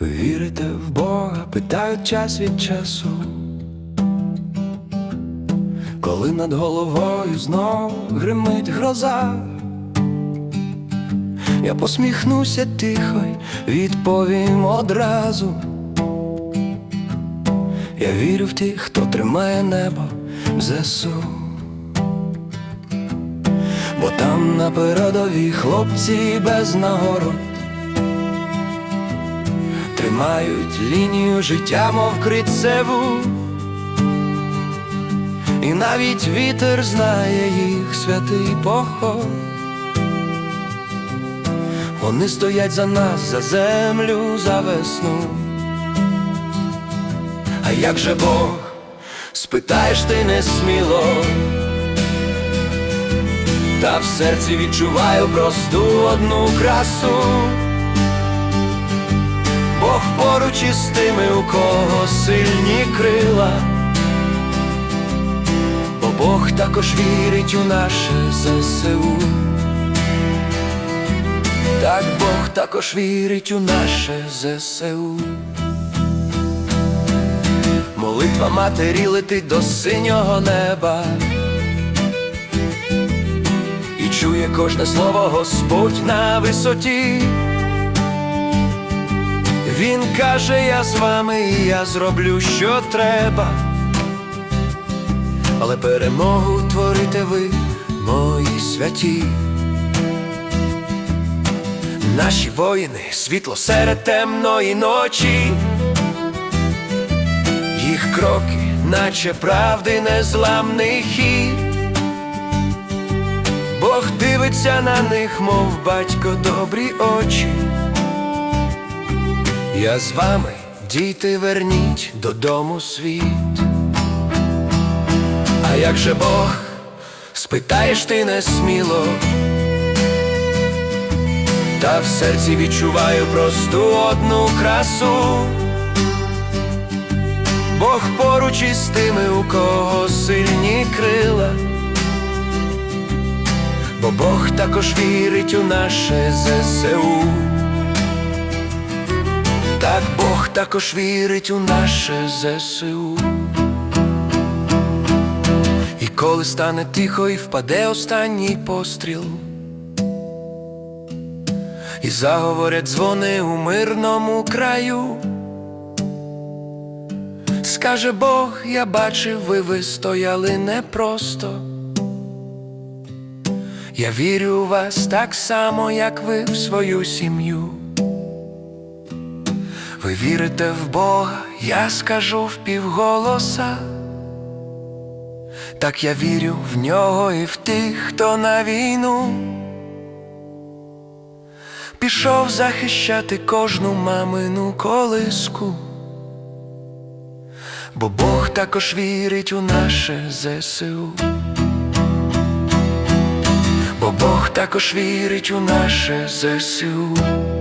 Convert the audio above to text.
Вірите в Бога, питають час від часу, коли над головою знов гримить гроза, я посміхнуся тихо й відповім одразу. Я вірю в тих, хто тримає небо в ЗСУ. Бо там на передовій хлопці без нагород Тримають лінію життя, мов крицеву І навіть вітер знає їх святий поход. Вони стоять за нас, за землю, за весну. А як же Бог, спитаєш ти несміло? Та в серці відчуваю просту одну красу поруч із тими, у кого сильні крила, бо Бог також вірить у наше ЗСУ. Так Бог також вірить у наше ЗСУ. Молитва матері летить до синього неба. І чує кожне слово Господь на висоті. Він каже, я з вами, і я зроблю, що треба. Але перемогу творите ви, мої святі. Наші воїни, світло серед темної ночі, їх кроки, наче правди, незламний хід. Бог дивиться на них, мов батько добрі очі. Я з вами, діти, верніть додому світ. А як же Бог, спитаєш ти несміло, та в серці відчуваю просту одну красу. Бог поруч із тими, у кого сильні крила, бо Бог також вірить у наше ЗСУ. Так Бог також вірить у наше ЗСУ. І коли стане тихо і впаде останній постріл, і заговорять дзвони у мирному краю, скаже Бог, я бачив, ви вистояли непросто. Я вірю у вас так само, як ви в свою сім'ю. Ви вірите в Бога, я скажу впівголоса. Так я вірю в нього і в тих, хто на війну пішов захищати кожну мамину колиску, бо Бог також вірить у наше ЗСУ, бо Бог також вірить у наше ЗСУ.